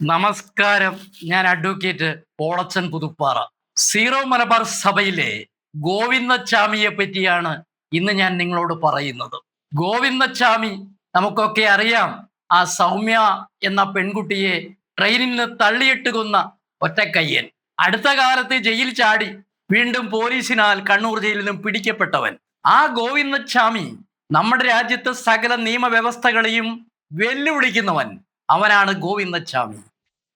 നമസ്കാരം. ഞാൻ അഡ്വക്കേറ്റ് പോളച്ചൻ പുതുപ്പാറ. സീറോ മലബാർ സഭയിലെ ഗോവിന്ദച്ചാമിയെ പറ്റിയാണ് ഇന്ന് ഞാൻ നിങ്ങളോട് പറയുന്നത്. ഗോവിന്ദച്ചാമി നമുക്കൊക്കെ അറിയാം ആ സൗമ്യ എന്ന പെൺകുട്ടിയെ ട്രെയിനിൽ നിന്ന് തള്ളിയിട്ട് കൊന്ന ഒറ്റക്കയ്യൻ. അടുത്ത കാലത്ത് ജയിൽ ചാടി വീണ്ടും പോലീസിനാൽ കണ്ണൂർ ജയിലിൽ നിന്നും പിടിക്കപ്പെട്ടവൻ. ആ ഗോവിന്ദച്ചാമി നമ്മുടെ രാജ്യത്തെ സകല നിയമവ്യവസ്ഥകളെയും വെല്ലുവിളിക്കുന്നവൻ. അവനാണ് ഗോവിന്ദച്ചാമി.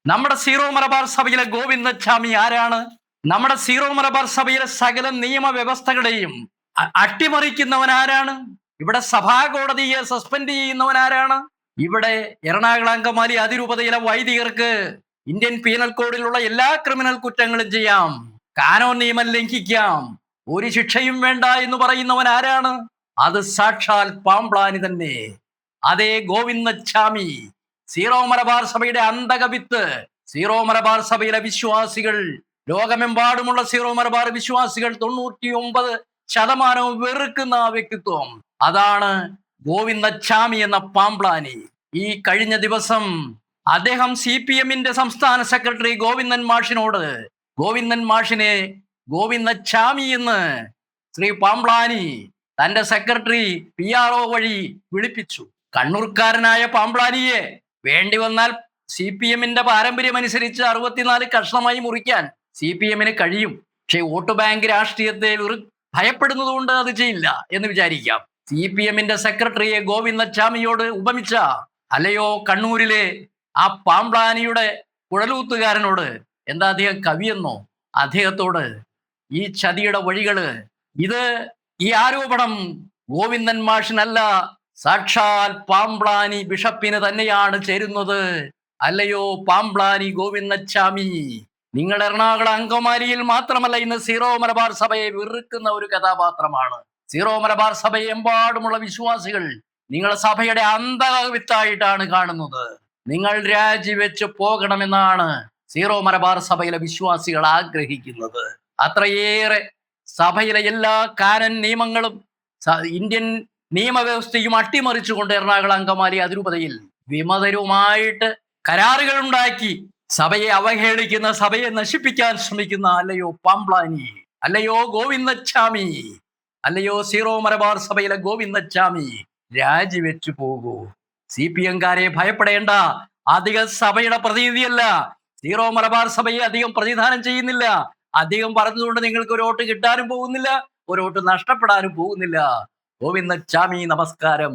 നമ്മുടെ സീറോ മലബാർ സഭയിലെ ഗോവിന്ദച്ചാമി ആരാണ്? നമ്മുടെ സീറോ മലബാർ സഭയിലെ സകല നിയമവ്യവസ്ഥകളെയും അട്ടിമറിക്കുന്നവൻ ആരാണ്? ഇവിടെ സഭാ കോടതിയെ സസ്പെൻഡ് ചെയ്യുന്നവൻ ആരാണ്? ഇവിടെ എറണാകുളം അങ്കമാലി അതിരൂപതയിലെ വൈദികർക്ക് ഇന്ത്യൻ പീനൽ കോഡിലുള്ള എല്ലാ ക്രിമിനൽ കുറ്റങ്ങളും ചെയ്യാം. കാനോൻ നിയമം ലംഘിക്കാം. ഒരു ശിക്ഷയും വേണ്ട എന്ന് പറയുന്നവൻ ആരാണ്? അത് സാക്ഷാൽ പാമ്പ്ലാനി തന്നെ. അതേ ഗോവിന്ദച്ചാമി. സീറോ മലബാർ സഭയുടെ അന്തകവിത്ത് സീറോ മലബാർ സഭയിലെ വിശ്വാസികൾ ലോകമെമ്പാടുമുള്ള സീറോ മലബാർ വിശ്വാസികൾ തൊണ്ണൂറ്റി ഒമ്പത് ശതമാനവും വെറുക്കുന്ന വ്യക്തിത്വം. അതാണ് ഗോവിന്ദച്ചാമി എന്ന പാമ്പ്ലാനി. ഈ കഴിഞ്ഞ ദിവസം അദ്ദേഹം സി പി എമ്മിന്റെ സംസ്ഥാന സെക്രട്ടറി ഗോവിന്ദൻ മാഷിനോട് ഗോവിന്ദൻ മാഷിനെ ഗോവിന്ദച്ചാമി എന്ന് ശ്രീ പാമ്പ്ലാനി തന്റെ സെക്രട്ടറി പി ആർ ഒ വഴി വിളിപ്പിച്ചു. കണ്ണൂർക്കാരനായ പാമ്പ്ലാനിയെ വേണ്ടി വന്നാൽ സി പി എമ്മിന്റെ പാരമ്പര്യം അനുസരിച്ച് അറുപത്തിനാല് കഷ്ണമായി മുറിക്കാൻ സി പി എമ്മിന് കഴിയും. പക്ഷേ വോട്ട് ബാങ്ക് രാഷ്ട്രീയത്തെ വെറു ഭയപ്പെടുന്നതുകൊണ്ട് അത് ചെയ്യില്ല എന്ന് വിചാരിക്കാം. സി പി എമ്മിന്റെ സെക്രട്ടറിയെ ഗോവിന്ദച്ചാമിയോട് ഉപമിച്ച അല്ലയോ കണ്ണൂരിലെ ആ പാമ്പ്ലാനിയുടെ കുഴലൂത്തുകാരനോട് എന്താ അദ്ദേഹം കവിയെന്നോ? അദ്ദേഹത്തോട് ഈ ചതിയുടെ വഴികൾ ഇത് ഈ ആരോപണം ഗോവിന്ദൻ മാഷിനല്ല സാക്ഷാൽ പാംപ്ലാനി ബിഷപ്പിന് തന്നെയാണ് ചേരുന്നത്. അല്ലയോ പാംപ്ലാനി ഗോവിന്ദച്ചാമി? നിങ്ങൾ എറണാകുളം അങ്കമാലിയിൽ മാത്രമല്ല ഇന്ന് സീറോ മലബാർ സഭയെ വെറുക്കുന്ന ഒരു കഥാപാത്രമാണ്. സീറോ മലബാർ സഭയെ എമ്പാടുമുള്ള വിശ്വാസികൾ നിങ്ങളെ സഭയുടെ അന്തവിത്തായിട്ടാണ് കാണുന്നത്. നിങ്ങൾ രാജിവെച്ച് പോകണമെന്നാണ് സീറോ മലബാർ സഭയിലെ വിശ്വാസികൾ ആഗ്രഹിക്കുന്നത്. അത്രയേറെ സഭയിലെ എല്ലാ കാനൻ നിയമങ്ങളും ഇന്ത്യൻ നിയമവ്യവസ്ഥയും അട്ടിമറിച്ചുകൊണ്ട് എറണാകുളം അങ്കമാലി അതിരൂപതയിൽ വിമതരുമായിട്ട് കരാറുകൾ ഉണ്ടാക്കി സഭയെ അവഹേളിക്കുന്ന സഭയെ നശിപ്പിക്കാൻ ശ്രമിക്കുന്ന അല്ലയോ പാംപ്ലാനി അല്ലയോ ഗോവിന്ദച്ചാമി അല്ലയോ സീറോ മലബാർ സഭയിലെ ഗോവിന്ദച്ചാമി രാജിവെച്ചു പോകൂ. സി പി എംകാരെ ഭയപ്പെടേണ്ട. അധികം സഭയുടെ പ്രതിനിധിയല്ല. സീറോ മലബാർ സഭയെ അധികം പ്രതിദാനം ചെയ്യുന്നില്ല. അധികം പറഞ്ഞതുകൊണ്ട് നിങ്ങൾക്ക് ഒരു വോട്ട് കിട്ടാനും പോകുന്നില്ല. ഒരു വോട്ട് നഷ്ടപ്പെടാനും പോകുന്നില്ല. ഗോവിന്ദച്ചാമി നമസ്കാരം